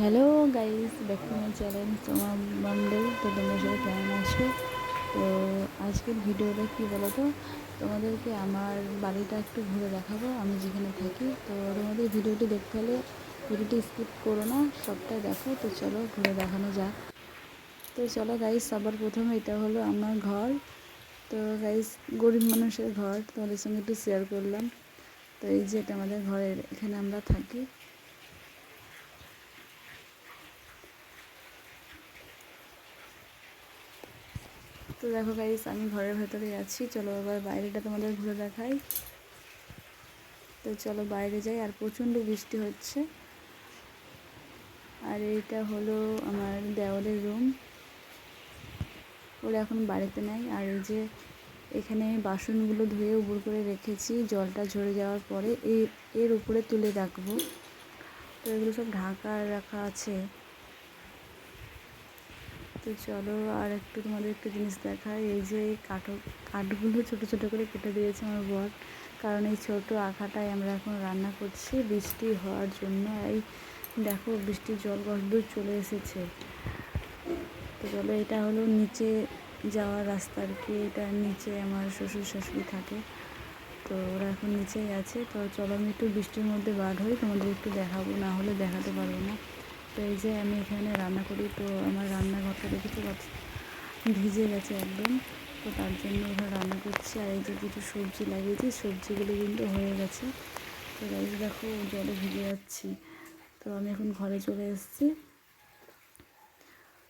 Hello guys, back to my channel তোমার মন্ডল তো তোমরা সবাই কেমন আছো? তো আজকের ভিডিওটা কী বলো তো তোমাদেরকে আমার বাড়িটা একটু ঘুরে দেখাবো, আমি যেখানে থাকি। তো তোমাদের ভিডিওটি দেখতে হলে ভিডিওটি স্কিপ করো না, সবটাই দেখো। তো চলো ঘুরে দেখানো যাক। তো চলো গাইস, সবার প্রথমে এটা হলো আমার ঘর। তো গাইস, গরিব মানুষের ঘর, তোমাদের সঙ্গে একটু শেয়ার করলাম। তো এই যে এটা আমাদের ঘরের, এখানে আমরা থাকি। তো দেখো গাইস আমি ঘরের ভেতরে আছি। চলো এবার বাইরেটা তোমাদের ঘুরে দেখাই। তো চলো বাইরে যাই, আর প্রচণ্ড বৃষ্টি হচ্ছে। আর এইটা হলো আমার দেওয়ালের রুম ওরা এখন বাড়িতে নেই। আর এই যে এখানে বাসনগুলো ধুয়ে উপর করে রেখেছি, জলটা ঝরে যাওয়ার পরে এর উপরে তুলে রাখব। তো এগুলো সব ঢাকা রাখা আছে। তো চলো আর একটু তোমাদের একটু জিনিস দেখায় এই যে কাঠো, কাঠগুলো ছোটো ছোটো করে কেটে দিয়েছে আমার বর। কারণ এই ছোটো আখাটায় আমরা এখন রান্না করছি বৃষ্টি হওয়ার জন্য। এই দেখো বৃষ্টির জল কতদূর চলে এসেছে। তো চলো এটা হলো নিচে যাওয়ার রাস্তা আর কি। এটা নিচে আমার শ্বশুর শাশুড়ি থাকে। তো ওরা এখন নিচেই আছে। তো চলো আমি একটু বৃষ্টির মধ্যে বার হই, তোমাদের একটু দেখাবো, না হলে দেখাতে পারব না। তো এই যে আমি এখানে রান্না করি, তো আমার রান্নাঘরটা দেখি তো ভিজে গেছে একদম। তো তার জন্য এখানে রান্না করছি। আর এই যে কিছু সবজি লাগিয়েছি, সবজিগুলো কিন্তু হয়ে গেছে। তো দেখো জলে ভিজে যাচ্ছি। তো আমি এখন ঘরে চলে এসেছি।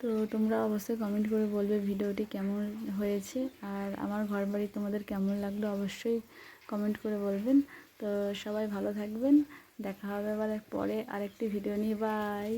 তো তোমরা অবশ্যই কমেন্ট করে বলবে ভিডিওটি কেমন হয়েছে আর আমার ঘর বাড়ি তোমাদের কেমন লাগল অবশ্যই কমেন্ট করে বলবেন। তো সবাই ভালো থাকবেন। দেখা হবে আবার পরে আরেকটি ভিডিও নিয়ে। বাই